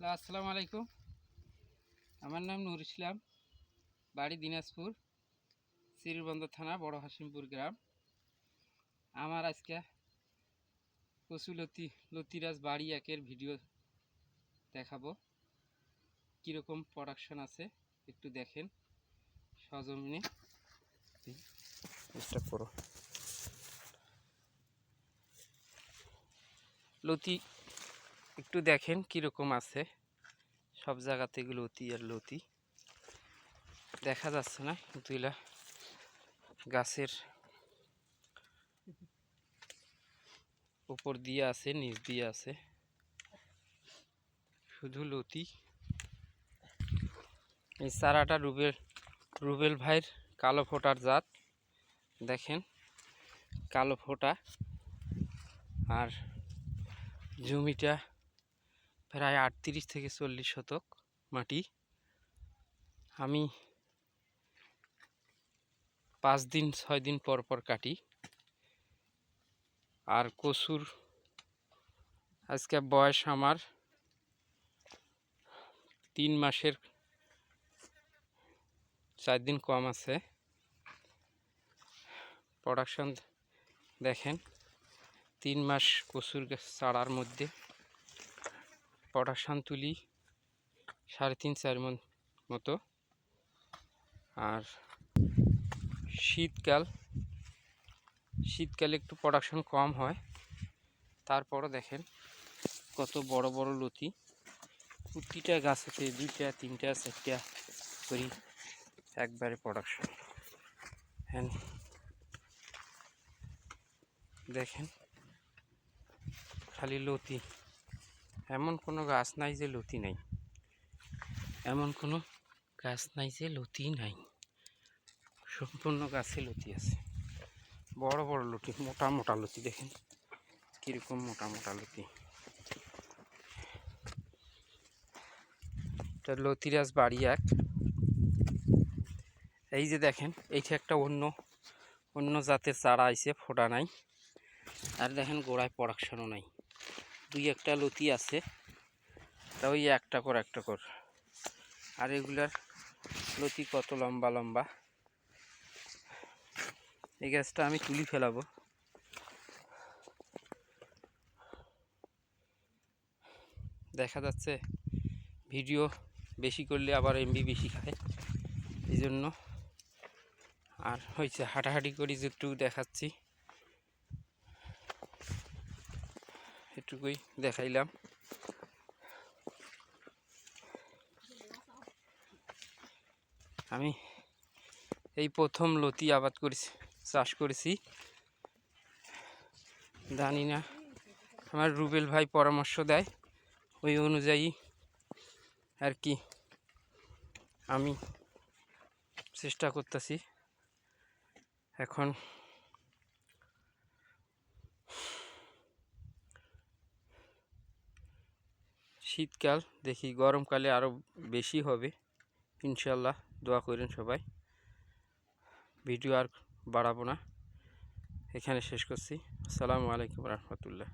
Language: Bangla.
হ্যালো, আসসালামু আলাইকুম। আমার নাম নুর ইসলাম, বাড়ি দিনাজপুর শ্রীবন্দর থানা, বড় হাসিমপুর গ্রাম। আমার আজকে কচু লতি লতিরাজ বাড়ি একের ভিডিও দেখাবো। কীরকম প্রোডাকশন আছে, একটু দেখেন। সজমিনে চেষ্টা করো। লতি, একটু দেখেন কীরকম আছে। সব জায়গাতে লতি আর লতি। দেখা যাচ্ছে না কিন্তু এলা গাছের উপর দিয়ে আছে, নিচ দিয়ে আছে। শুধু লতি। এই চারাটা রুবেল রুবেল ভাইয়ের কালো ফোটার জাত। দেখেন, কালো ফোটা। আর জমিটা প্রায় আটত্রিশ থেকে চল্লিশ শতক মাটি। আমি পাঁচ দিন, ছয় দিন পর পর কাটি। আর কচুর আজকে বয়স আমার তিন মাসের, চার দিন কম আছে। প্রোডাকশন দেখেন, তিন মাস গাছ চারার মধ্যে। প্রোডাকশান তুলি? সাড়ে তিন, চার মন মতো। আর শীতকাল, শীতকালে একটু প্রোডাকশন কম হয়। তারপরও দেখেন কত বড় বড় লতি। প্রতিটা গাছেতে দুইটা, তিনটা, চারটা করি একবারে প্রোডাকশন হ্যাঁ। দেখেন খালি লতি। এমন কোনো গাছ নাই যে লতি নাই। এমন কোনো গাছ নাই যে লতি নাই। সম্পূর্ণ গাছে লতি আছে। বড় বড় লতি, মোটা মোটা লতি দেখেন। কীরকম মোটা মোটা লতি। এটা লতিরাজ বাড়ি এক। এই যে দেখেন, এইটা একটা অন্য অন্য জাতের চারা আইছে, ফোটা নাই। আর দেখেন গোড়ায় প্রোডাকশনও নাই। দুই একটা লতি আছে। তা ওই একটা কর একটা কর। আর এগুলার লতি কত লম্বা লম্বা? এই গাছটা আমি তুলি ফেলাবো। দেখা যাচ্ছে ভিডিও বেশি করলে আবার এমবি বেশি খায়। এই জন্য আর হয়েছে হাঁটাহাঁটি করি যেটুকু দেখাচ্ছি। এটুকুই দেখাইলাম। আমি এই প্রথম লতি আবাদ করেছি, চাষ করেছি। জানি না, আমার রুবেল ভাই পরামর্শ দেয়, ওই অনুযায়ী আর কি আমি চেষ্টা করতেছি। এখন শীতকাল, দেখি গরমকালে আরও বেশি হবে। ইনশাল্লাহ দোয়া করেন সবাই। ভিডিও আর বাড়াবো না। এখানে শেষ করছি। আসসালামু আলাইকুম রহমতুল্লাহ।